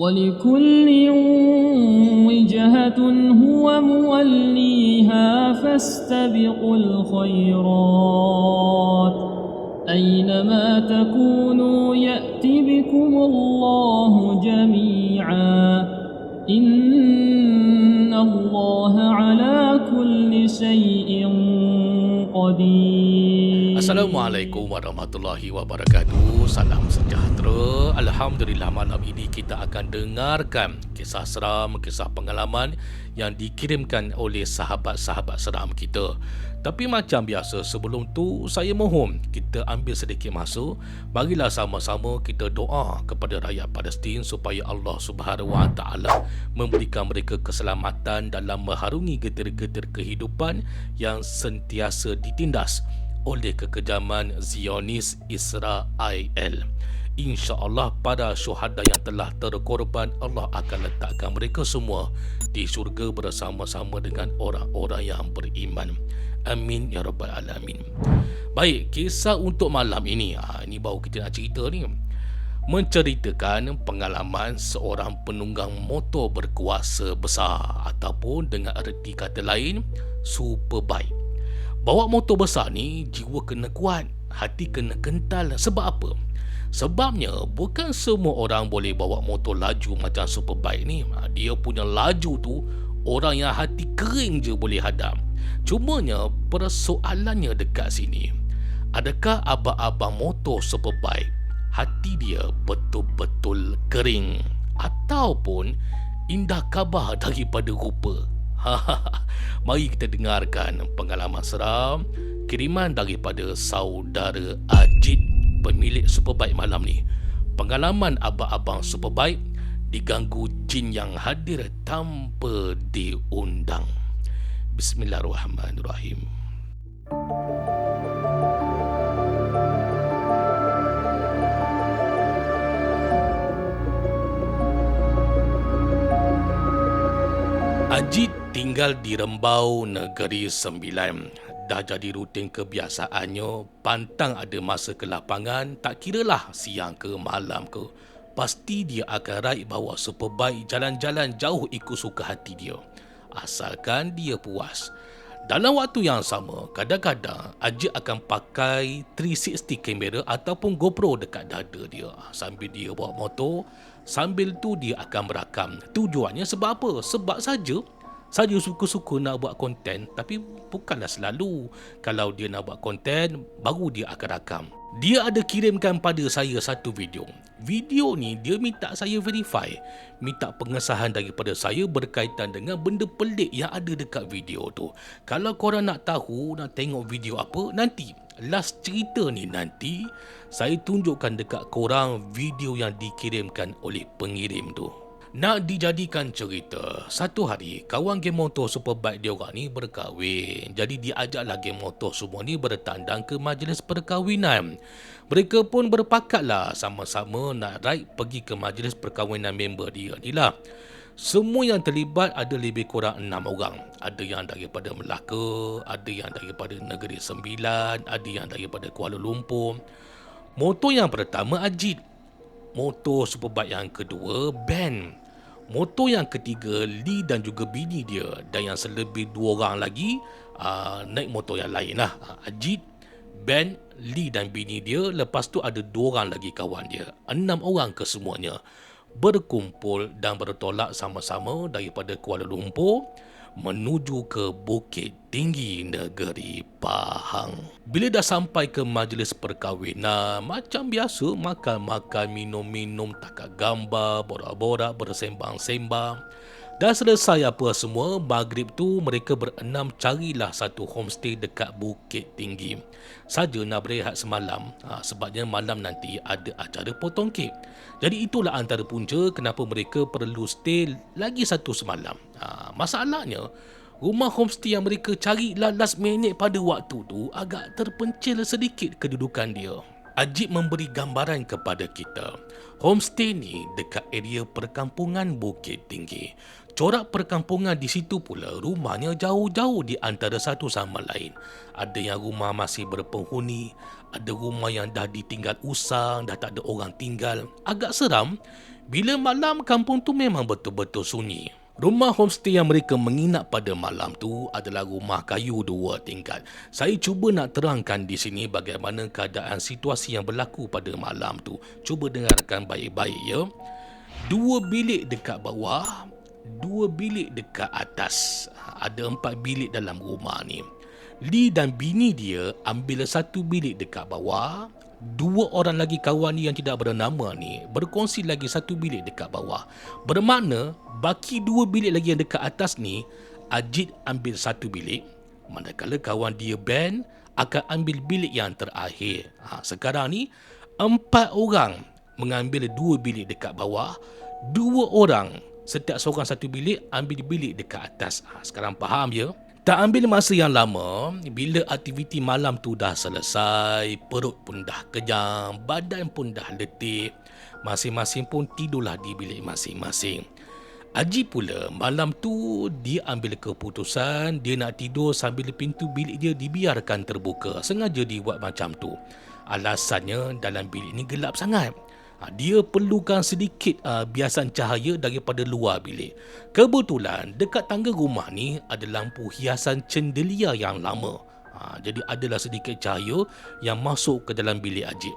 ولكل وجهة هو موليها فاستبقوا الخيرات. أينما تكونوا يأت بكم الله جميعا. إن الله على كل شيء قدير. Assalamualaikum warahmatullahi wabarakatuh. Salam sejahtera. Alhamdulillah malam ini kita akan dengarkan Kisah seram, kisah pengalaman Yang dikirimkan oleh sahabat-sahabat seram kita. Tapi macam biasa sebelum tu Saya mohon kita ambil sedikit masa. Bagilah sama-sama kita doa kepada rakyat Palestin Supaya Allah subhanahu wa ta'ala Memberikan mereka keselamatan Dalam mengharungi getir-getir kehidupan Yang sentiasa ditindas oleh kekejaman Zionis Israel. InsyaAllah para syuhada yang telah terkorban Allah akan letakkan mereka semua di syurga bersama-sama dengan orang-orang yang beriman. Amin ya rabbal alamin. Baik, kisah untuk malam ini. Ha, ini baru kita nak cerita ni. Menceritakan pengalaman seorang penunggang motor berkuasa besar ataupun dengan erti kata lain superbike. Bawa motor besar ni jiwa kena kuat, hati kena kental. Sebab apa? Sebabnya bukan semua orang boleh bawa motor laju macam superbike ni. Ha, dia punya laju tu orang yang hati kering je boleh hadam. Cumanya persoalannya dekat sini. Adakah abang-abang motor superbike hati dia betul-betul kering ataupun indah khabar daripada rupa? Mari kita dengarkan pengalaman seram kiriman daripada saudara Ajit pemilik Superbike malam ni. Pengalaman abang-abang Superbike diganggu jin yang hadir tanpa diundang. Bismillahirrahmanirrahim. Ajit tinggal di Rembau Negeri Sembilan. Dah jadi rutin kebiasaannya, pantang ada masa ke lapangan, tak kiralah siang ke malam ke. Pasti dia akan raih bawa superbike jalan-jalan jauh ikut suka hati dia. Asalkan dia puas. Dalam waktu yang sama, kadang-kadang Ajit akan pakai 360 kamera ataupun GoPro dekat dada dia. Sambil dia bawa motor, sambil tu dia akan merakam. Tujuannya sebab apa? Sebab saja saja suka-suka nak buat konten tapi bukanlah selalu kalau dia nak buat konten baru dia akan rakam. Dia ada kirimkan pada saya satu video. Video ni dia minta saya verify minta pengesahan daripada saya berkaitan dengan benda pelik yang ada dekat video tu. Kalau korang nak tahu nak tengok video apa nanti last cerita ni nanti saya tunjukkan dekat korang video yang dikirimkan oleh pengirim tu nak dijadikan cerita, satu hari kawan geng motor superbike dia orang ni berkahwin. Jadi dia ajaklah geng motor semua ni bertandang ke majlis perkahwinan. Mereka pun berpakatlah sama-sama nak ride pergi ke majlis perkahwinan member dia ni lah. Semua yang terlibat ada lebih kurang enam orang. Ada yang daripada Melaka, ada yang daripada Negeri Sembilan, ada yang daripada Kuala Lumpur. Motor yang pertama Ajit. Motor superbike yang kedua Ben. Motor yang ketiga Lee dan juga bini dia dan yang selebih dua orang lagi uh, naik motor yang lain lah. Ajit, Ben, Lee dan bini dia lepas tu ada dua orang lagi kawan dia. Enam orang kesemuanya berkumpul dan bertolak sama-sama daripada Kuala Lumpur menuju ke Bukit Tinggi Negeri Pahang. Bila dah sampai ke majlis perkahwinan, macam biasa makan-makan, minum-minum, takak gambar, borak-borak, bersembang-sembang. Dah selesai apa semua, maghrib tu mereka berenam carilah satu homestay dekat Bukit Tinggi. Saja nak berehat semalam, ha, sebabnya malam nanti ada acara potong kek. Jadi itulah antara punca kenapa mereka perlu stay lagi satu semalam. Ha, masalahnya, rumah homestay yang mereka cari last minute pada waktu tu agak terpencil sedikit kedudukan dia. Ajib memberi gambaran kepada kita. Homestay ni dekat area perkampungan Bukit Tinggi. Corak perkampungan di situ pula rumahnya jauh-jauh di antara satu sama lain. Ada yang rumah masih berpenghuni, ada rumah yang dah ditinggal usang, dah tak ada orang tinggal. Agak seram Bila malam kampung tu memang betul-betul sunyi. Rumah homestay yang mereka menginap pada malam tu adalah rumah kayu dua tingkat. Saya cuba nak terangkan di sini bagaimana keadaan situasi yang berlaku pada malam tu. Cuba dengarkan baik-baik ya. Dua bilik dekat bawah, dua bilik dekat atas. Ada empat bilik dalam rumah ni. Lee dan bini dia ambil satu bilik dekat bawah, dua orang lagi kawan ni yang tidak bernama ni berkongsi lagi satu bilik dekat bawah. Bermakna baki dua bilik lagi yang dekat atas ni Ajit ambil satu bilik manakala kawan dia Ben akan ambil bilik yang terakhir. Ha, sekarang ni empat orang mengambil dua bilik dekat bawah, dua orang setiap seorang satu bilik ambil bilik dekat atas. Ha, sekarang faham ya? Tak ambil masa yang lama, bila aktiviti malam tu dah selesai, perut pun dah kenyang, badan pun dah letih, masing-masing pun tidurlah di bilik masing-masing. Aji pula malam tu dia ambil keputusan dia nak tidur sambil pintu bilik dia dibiarkan terbuka. Sengaja dibuat macam tu. Alasannya dalam bilik ni gelap sangat. Ha, dia perlukan sedikit uh, biasan cahaya daripada luar bilik. Kebetulan dekat tangga rumah ni ada lampu hiasan cendelia yang lama. Ha, jadi adalah sedikit cahaya yang masuk ke dalam bilik Ajib.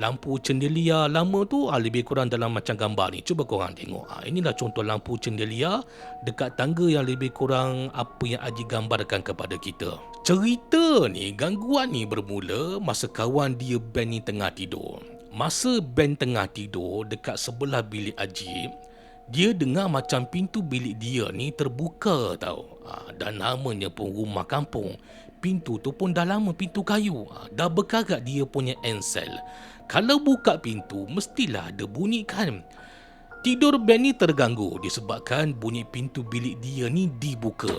Lampu cendelia lama tu ha, lebih kurang dalam macam gambar ni. Cuba korang tengok. Ha, inilah contoh lampu cendelia dekat tangga yang lebih kurang apa yang Ajib gambarkan kepada kita. Cerita ni, gangguan ni bermula masa kawan dia Ben ni tengah tidur. Masa Ben tengah tidur dekat sebelah bilik Ajib, dia dengar macam pintu bilik dia ni terbuka tau. Ha, dan namanya pun rumah kampung. Pintu tu pun dah lama pintu kayu. Ha, dah berkarat dia punya ensel. Kalau buka pintu, mestilah ada bunyi kan. Tidur Ben ni terganggu disebabkan bunyi pintu bilik dia ni dibuka.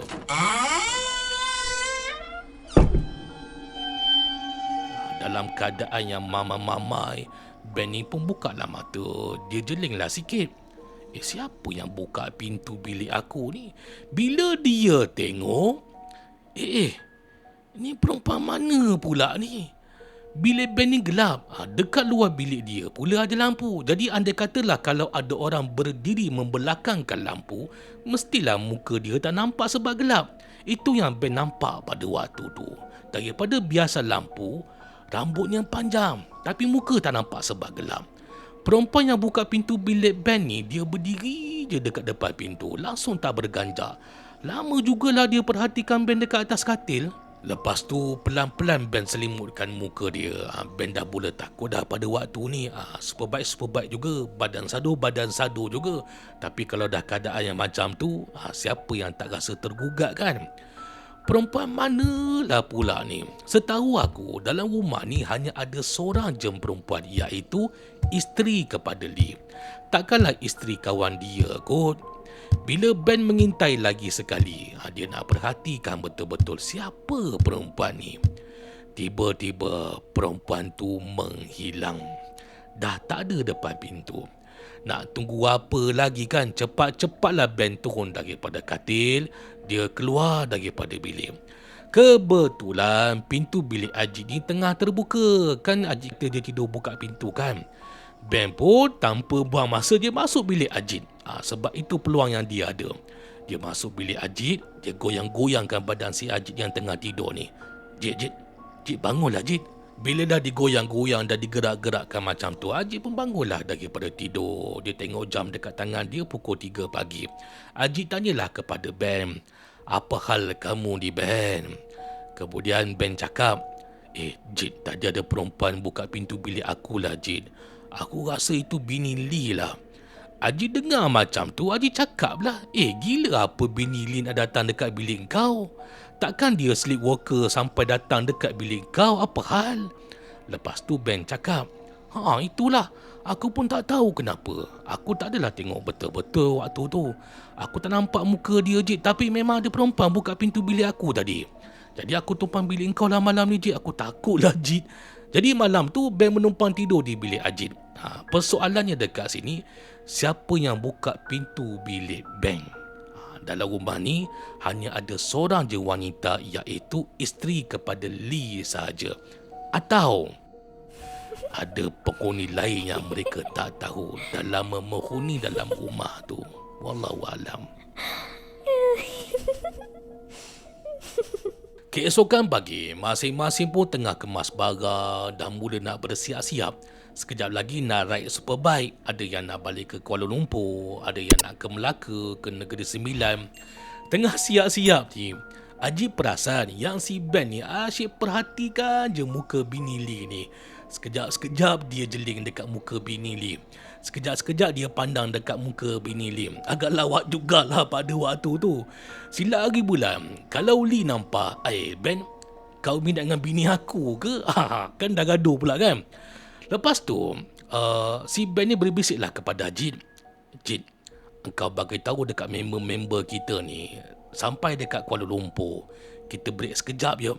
Dalam keadaan yang mama-mamai, Benny pun buka lah mata. Dia jelinglah sikit. Eh, siapa yang buka pintu bilik aku ni? Bila dia tengok... Eh, eh. Ni perempuan mana pula ni? Bilik Ben ni gelap. Ha, dekat luar bilik dia pula ada lampu. Jadi anda katalah kalau ada orang berdiri membelakangkan lampu, mestilah muka dia tak nampak sebab gelap. Itu yang Ben nampak pada waktu tu. Daripada biasa lampu, rambutnya panjang. Tapi muka tak nampak sebab gelap. Perempuan yang buka pintu bilik Ben ni, dia berdiri je dekat depan pintu. Langsung tak berganjak. Lama jugalah dia perhatikan Ben dekat atas katil. Lepas tu pelan-pelan Ben selimutkan muka dia. Ha, ben dah mula takut dah pada waktu ni. Super baik, super juga. Badan sadu, badan sadu juga. Tapi kalau dah keadaan yang macam tu, ha, siapa yang tak rasa tergugat kan? Perempuan manalah pula ni? Setahu aku, dalam rumah ni hanya ada seorang je perempuan iaitu isteri kepada Lee. Takkanlah isteri kawan dia kot. Bila Ben mengintai lagi sekali, ha, dia nak perhatikan betul-betul siapa perempuan ni. Tiba-tiba perempuan tu menghilang. Dah tak ada depan pintu. Nak tunggu apa lagi kan? Cepat-cepatlah Ben turun daripada katil. Dia keluar daripada bilik. Kebetulan pintu bilik Ajit ni tengah terbuka. Kan Ajit kita dia tidur buka pintu kan? Ben pun tanpa buang masa dia masuk bilik Ajit. Ha, sebab itu peluang yang dia ada. Dia masuk bilik Ajit. Dia goyang-goyangkan badan si Ajit yang tengah tidur ni. Jit, Jit. Jit bangunlah Jit. Bila dah digoyang-goyang dan digerak-gerakkan macam tu, Ajit pun bangunlah daripada tidur. Dia tengok jam dekat tangan dia pukul 3 pagi. Ajit tanyalah kepada Ben, apa hal kamu di Ben? Kemudian Ben cakap, eh Jit, tadi ada perempuan buka pintu bilik aku lah Jit. Aku rasa itu bini Lee lah. Haji dengar macam tu, Haji cakap lah, eh gila apa bini Lee nak datang dekat bilik kau? Takkan dia sleepwalker sampai datang dekat bilik kau? Apa hal? Lepas tu Ben cakap, Ha itulah. Aku pun tak tahu kenapa. Aku tak adalah tengok betul-betul waktu tu. Aku tak nampak muka dia je. Tapi memang ada perempuan buka pintu bilik aku tadi. Jadi aku tumpang bilik kau lah malam ni Jit. Aku takutlah Jit. Jadi malam tu Ben menumpang tidur di bilik Ajit. Ha, persoalannya dekat sini, siapa yang buka pintu bilik Ben? dalam rumah ni hanya ada seorang je wanita iaitu isteri kepada Lee sahaja. Atau ada penghuni lain yang mereka tak tahu dalam menghuni dalam rumah tu. Wallahu alam. Keesokan pagi, masing-masing pun tengah kemas barang dan mula nak bersiap-siap. Sekejap lagi nak ride superbike. Ada yang nak balik ke Kuala Lumpur. Ada yang nak ke Melaka, ke Negeri Sembilan. Tengah siap-siap ni, Haji perasan yang si Ben ni asyik perhatikan je muka bini Lee ni. Sekejap-sekejap dia jeling dekat muka bini Lee. Sekejap-sekejap dia pandang dekat muka bini Lim. Agak lawak jugalah pada waktu tu. Sila hari bulan, kalau Lee nampak, eh Ben, kau minat dengan bini aku ke? Kan dah gaduh pula kan? Lepas tu, uh, si Ben ni berbisiklah kepada Jin. Jin, engkau bagi tahu dekat member-member kita ni, sampai dekat Kuala Lumpur, kita break sekejap ya.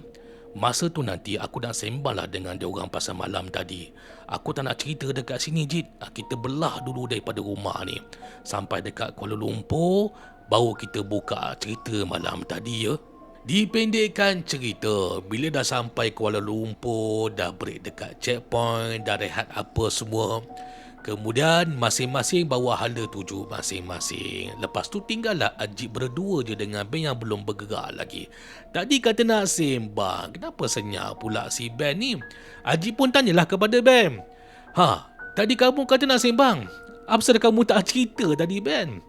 Masa tu nanti aku dah sembang lah dengan dia orang pasal malam tadi. Aku tak nak cerita dekat sini Jit. Ah, kita belah dulu daripada rumah ni. Sampai dekat Kuala Lumpur, baru kita buka cerita malam tadi ya. Dipendekkan cerita, bila dah sampai Kuala Lumpur, dah break dekat checkpoint, dah rehat apa semua. Kemudian masing-masing bawa hala tuju masing-masing. Lepas tu tinggallah Ajib berdua je dengan Ben yang belum bergerak lagi. Tadi kata nak sembang. Kenapa senyap pula si Ben ni? Ajib pun tanyalah kepada Ben. Ha, tadi kamu kata nak sembang. Apa sebab kamu tak cerita tadi Ben?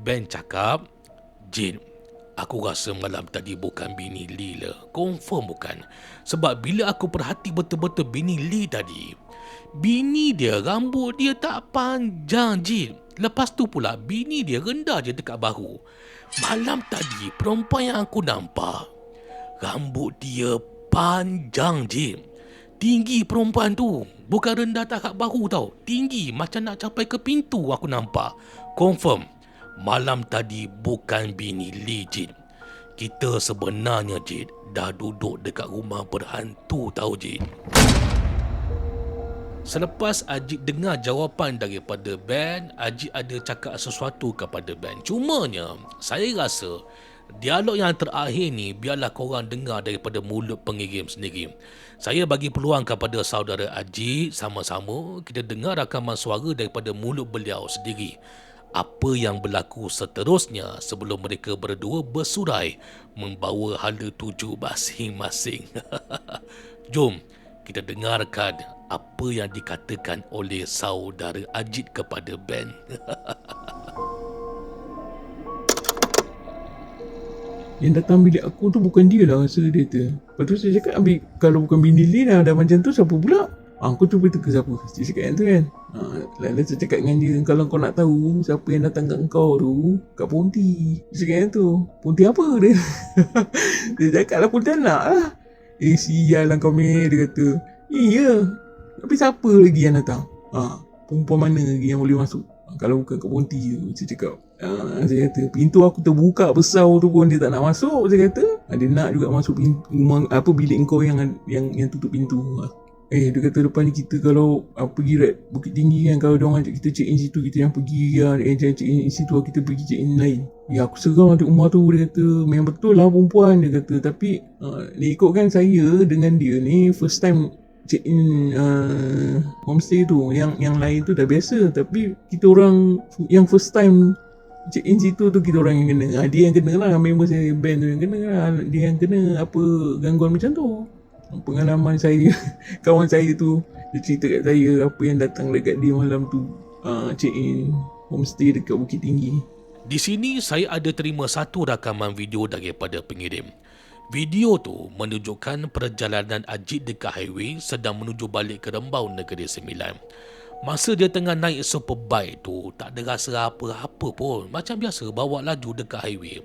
Ben cakap, Jin, aku rasa malam tadi bukan bini Lee lah. Confirm bukan. Sebab bila aku perhati betul-betul bini Lee tadi, Bini dia rambut dia tak panjang je. Lepas tu pula bini dia rendah je dekat bahu. Malam tadi perempuan yang aku nampak. Rambut dia panjang je. Tinggi perempuan tu. Bukan rendah tak kat bahu tau. Tinggi macam nak capai ke pintu aku nampak. Confirm. Malam tadi bukan bini Lee Jin. Kita sebenarnya Jin dah duduk dekat rumah berhantu tau Jin. Selepas Ajik dengar jawapan daripada Ben, Ajik ada cakap sesuatu kepada Ben. Cumanya, saya rasa dialog yang terakhir ni biarlah korang dengar daripada mulut pengirim sendiri. Saya bagi peluang kepada saudara Ajik sama-sama kita dengar rakaman suara daripada mulut beliau sendiri. Apa yang berlaku seterusnya sebelum mereka berdua bersurai membawa hala tuju masing-masing. Jom kita dengarkan apa yang dikatakan oleh saudara Ajit kepada Ben. yang datang bilik aku tu bukan dia lah rasa dia tu. Lepas tu saya cakap ambil kalau bukan bini Lee lah dah macam tu siapa pula? Aku cuba teka siapa. Dia cakap yang tu kan. Ha, saya cakap dengan dia kalau kau nak tahu siapa yang datang kat kau tu kat Ponti. Dia cakap yang tu. Ponti apa dia? dia cakap lah Ponti anak lah. Eh sial lah kau meh dia kata. Iya. Tapi siapa lagi yang datang? Ha, perempuan mana lagi yang boleh masuk? Ha, kalau bukan kat Ponti je Saya cakap ha, Saya kata Pintu aku terbuka besar tu pun Dia tak nak masuk Saya kata ha, Dia nak juga masuk pintu, rumah, Apa bilik kau yang yang yang tutup pintu ha. Eh dia kata depan ni kita kalau uh, pergi red Bukit Tinggi kan Kalau diorang ajak kita check in situ Kita yang pergi ya, Eh jangan check in situ Kita pergi check in lain. Ya aku seram di rumah tu Dia kata Memang betul lah perempuan Dia kata. Tapi uh, Dia ikutkan saya Dengan dia ni First time check in uh, homestay tu. Yang yang lain tu dah biasa tapi kita orang yang first time check in situ tu kita orang yang kena. Ha, dia yang kena lah member saya band tu yang kena lah. Dia yang kena apa gangguan macam tu pengalaman saya kawan saya tu dia cerita kat saya apa yang datang dekat dia malam tu uh, check in homestay dekat Bukit Tinggi di sini saya ada terima satu rakaman video daripada pengirim Video tu menunjukkan perjalanan Ajit dekat highway sedang menuju balik ke Rembau Negeri Sembilan. Masa dia tengah naik superbike tu, tak ada rasa apa-apa pun. Macam biasa bawa laju dekat highway.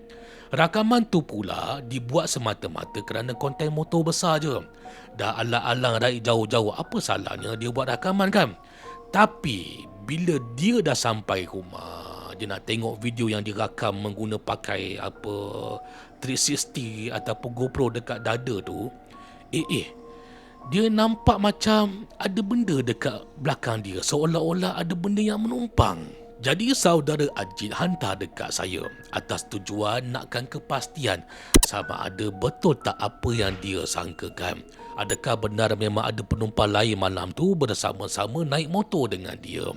Rakaman tu pula dibuat semata-mata kerana konten motor besar je. Dah alang-alang raih jauh-jauh, apa salahnya dia buat rakaman kan? Tapi, bila dia dah sampai rumah, dia nak tengok video yang dirakam mengguna pakai apa 360 ataupun GoPro dekat dada tu eh eh dia nampak macam ada benda dekat belakang dia seolah-olah ada benda yang menumpang Jadi saudara Ajit hantar dekat saya atas tujuan nakkan kepastian sama ada betul tak apa yang dia sangkakan. Adakah benar memang ada penumpang lain malam tu bersama-sama naik motor dengan dia?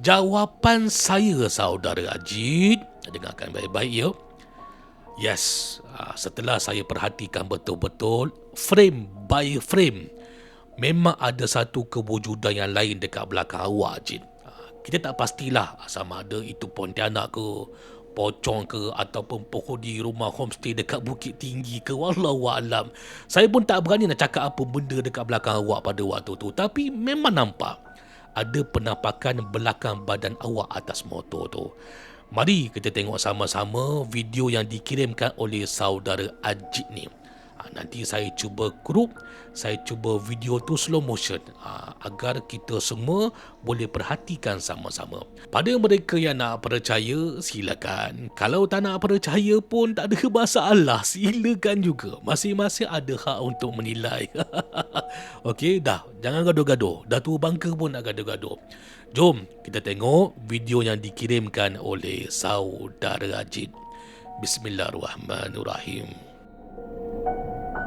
Jawapan saya saudara Ajit, dengarkan baik-baik ya. Yes, ah, setelah saya perhatikan betul-betul frame by frame memang ada satu kewujudan yang lain dekat belakang awak Ajit. Kita tak pastilah sama ada itu Pontianak ke, pocong ke ataupun pohon di rumah homestay dekat Bukit Tinggi ke wallahu alam. Saya pun tak berani nak cakap apa benda dekat belakang awak pada waktu tu tapi memang nampak ada penampakan belakang badan awak atas motor tu. Mari kita tengok sama-sama video yang dikirimkan oleh saudara Ajit ni. Ha, nanti saya cuba group, saya cuba video tu slow motion ha, agar kita semua boleh perhatikan sama-sama. Pada mereka yang nak percaya, silakan. Kalau tak nak percaya pun tak ada masalah, silakan juga. Masing-masing ada hak untuk menilai. Okey, dah. Jangan gaduh-gaduh. Dah tua bangka pun nak gaduh-gaduh. Jom kita tengok video yang dikirimkan oleh saudara Ajit. Bismillahirrahmanirrahim. Thank you.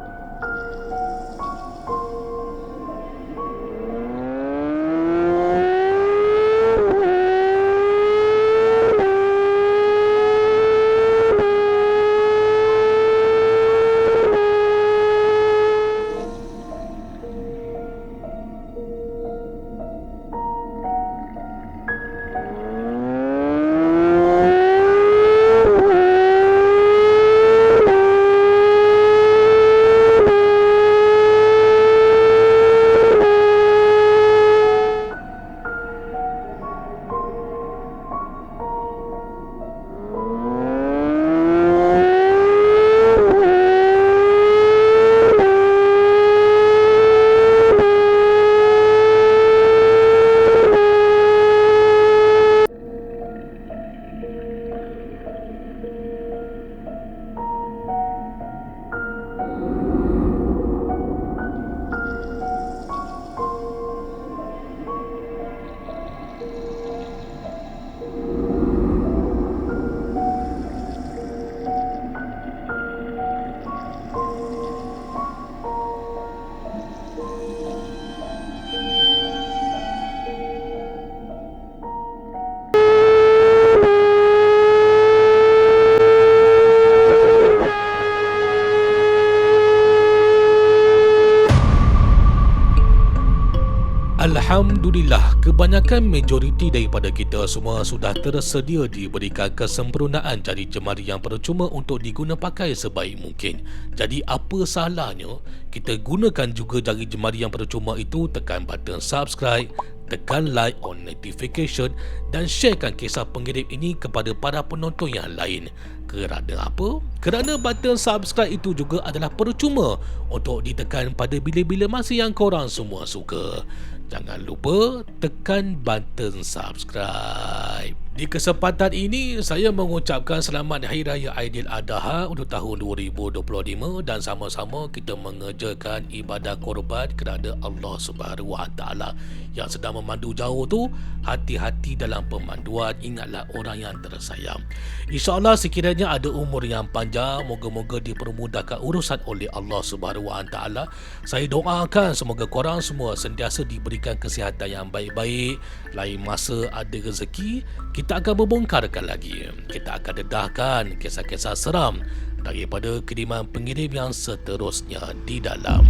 Kebanyakan majoriti daripada kita semua sudah tersedia diberikan kesempurnaan jari jemari yang percuma untuk diguna pakai sebaik mungkin. Jadi apa salahnya kita gunakan juga jari jemari yang percuma itu tekan button subscribe, tekan like on notification dan sharekan kisah pengirim ini kepada para penonton yang lain. Kerana apa? Kerana button subscribe itu juga adalah percuma untuk ditekan pada bila-bila masa yang korang semua suka. Jangan lupa tekan button subscribe. Di kesempatan ini, saya mengucapkan selamat Hari Raya Aidiladha untuk tahun 2025 dan sama-sama kita mengerjakan ibadah korban kerana Allah Subhanahu Wa Taala yang sedang memandu jauh tu, hati-hati dalam pemanduan, ingatlah orang yang tersayang. InsyaAllah sekiranya ada umur yang panjang, moga-moga dipermudahkan urusan oleh Allah Subhanahu Wa Taala. Saya doakan semoga korang semua sentiasa diberikan kesihatan yang baik-baik, lain masa ada rezeki, kita akan membongkarkan lagi. Kita akan dedahkan kisah-kisah seram daripada kiriman pengirim yang seterusnya di dalam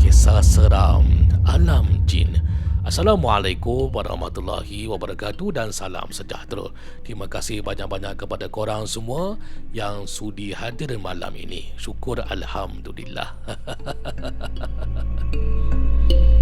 kisah seram alam jin. Assalamualaikum warahmatullahi wabarakatuh dan salam sejahtera. Terima kasih banyak-banyak kepada korang semua yang sudi hadir malam ini. Syukur Alhamdulillah.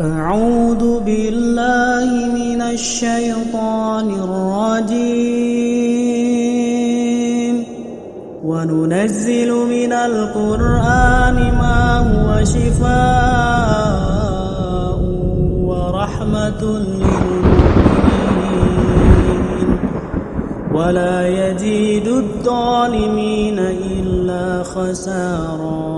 أعوذ بالله من الشيطان الرجيم. وننزل من القرآن ما هو شفاء ورحمة للمؤمنين. ولا يزيد الظالمين إلا خسارا.